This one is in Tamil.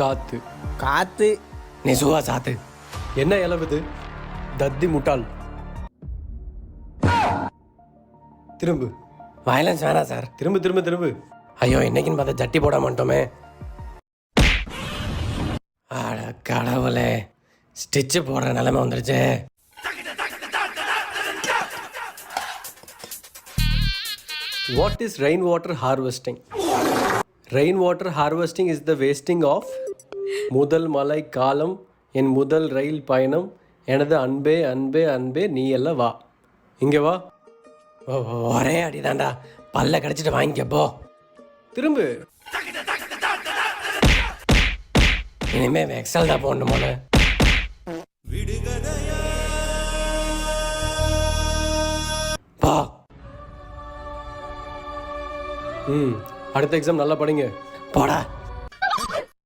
காத்து. காத்து. நீ சுவா சாத்து. என்ன இலவுது தத்தி முட்டாள். திரும்பு. வயலன்ஸ் வேணாம் சார் திரும்ப திரும்ப திரும்ப. ஐயோ இன்னைக்குன்னு பார்த்தா ஜட்டி போட மாட்டோமே. அட கடவுளே. ஸ்டிச்சு போடுற நிலைமை வந்துருச்சு. What is rain water harvesting rain water harvesting is the wasting of முதல் மழை காலம் என் முதல் ரயில் பயணம் எனது அன்பே அன்பே அன்பே நீ எல்லாம் வா. இங்கே வா. ஒரே அடிதான்டா பல்ல கடிச்சிட்டு வாங்கிக்கப்போ திரும்ப. இனிமேல் இனிமே எக்ஸல் தான் போடணும் போல. ம். அடுத்த எக்ஸாம் நல்லா படிங்க. போடா.